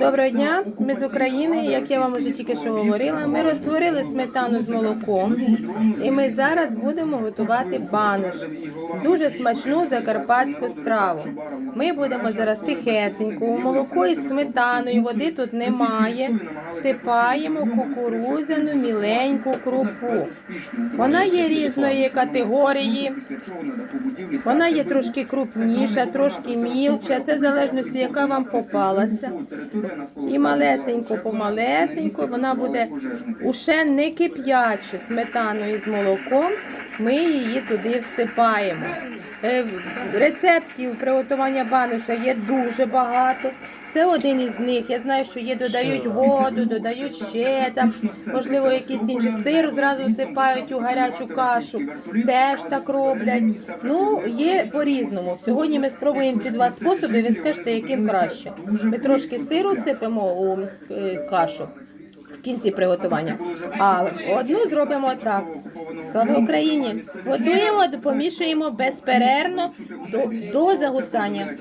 Доброго дня, ми з України. Як я вам вже тільки що говорила, ми розтворили сметану з молоком, і ми зараз будемо готувати банош. Дуже смачну закарпатську страву. Ми будемо зараз тихесенько, молоко із сметаною, води тут немає. Всипаємо кукурузяну міленьку крупу. Вона є різної категорії. Вона є трошки крупніша, трошки мілча. Це в залежності, яка вам попалася. І малесенько помалесенько вона буде уже не кип'ячу сметаною з молоком. Ми її туди всипаємо. Е, Рецептів приготування баноша є дуже багато. Це один із них. Я знаю, що є додають воду, додають ще там, можливо, якийсь інший сир зразу всипають у гарячу кашу. Теж так роблять. Ну, є по-різному. Сьогодні ми спробуємо ці два способи. Ви скажете, яким краще. Ми трошки сиру сипемо у е, кашу в кінці приготування. А одну зробимо так. Слава Україні! Готуємо, помішуємо безперервно до, до загусання.